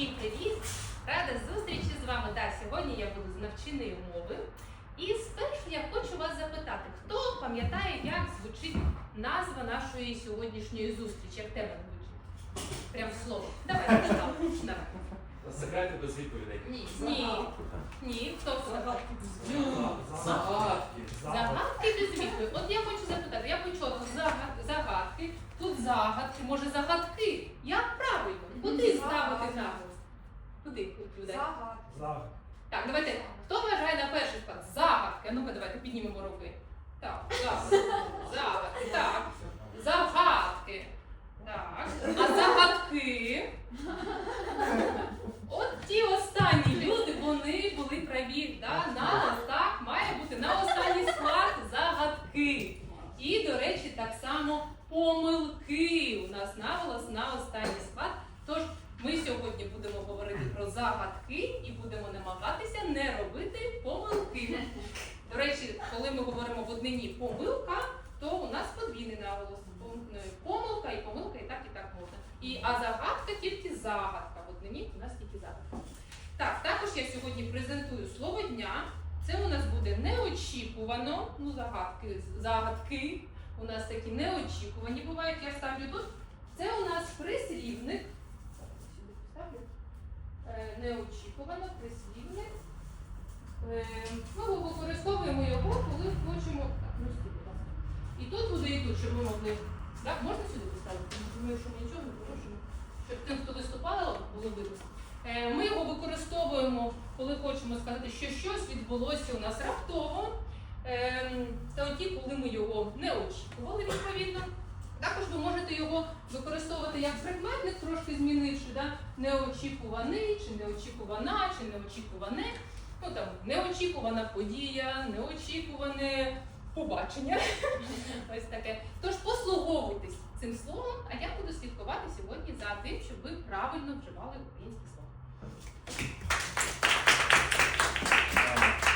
Всім привіт! Рада зустрічі з вами. Так, сьогодні я буду з навченої мови. І спершу я хочу вас запитати, хто пам'ятає, як звучить назва нашої сьогоднішньої зустрічі? Як тема звучить? Прям слово. Давай, давай. Секрети без відповідей. Ні, ні, ні, хто це? Загадки. Загадки без відповіді. От я хочу запитати, я почула тут загадки, тут загадки, може загадки. Як правильно? Куди ставити наголос? Куди, Люда? Загад. Так, давайте. Хто вважає на перший склад? Загадки. Ну-ка, давайте піднімемо руки. Так, загадки. Загадки. Так. Загадки. Так. А загадки. От ті останні люди, вони були праві. Да? На, так, має бути на останній склад загадки. І, до речі, так само помилки. У нас наголос на останній склад. Тож ми сьогодні будемо говорити про загадки і будемо намагатися не робити помилки. До речі, коли ми говоримо в однині помилка, то у нас подвійний наголос. І Помилка і помилка, і так, і так можна. І, а загадка тільки загадка. В однині у нас тільки загадка. Так, також я сьогодні презентую слово дня. Це у нас буде неочікувано. Ну, загадки, загадки у нас такі неочікувані бувають. Я ставлю тут. Це у нас прислівник. Сюди поставлю. Е, Неочікувано прислівник. Е, Ми використовуємо його, коли хочемо. Так, ну сюди, будь ласка. І тут буде і тут, щоб ми могли. Так, можна сюди поставити? Думаю, що ми нічого не порушимо. Щоб тим, хто виступав, було видно. Е, Ми його використовуємо, коли хочемо сказати, що щось відбулося у нас раптово. Ем, Тоді, коли ми його не очікували, відповідно. Також ви можете його використовувати як прикметник, трошки змінивши, да? неочікуваний, чи неочікувана, чи неочікуване. Ну там неочікувана подія, неочікуване побачення. Ось таке. Тож послуговуйтесь цим словом, а я буду слідкувати сьогодні за тим, щоб ви правильно вживали українське слово.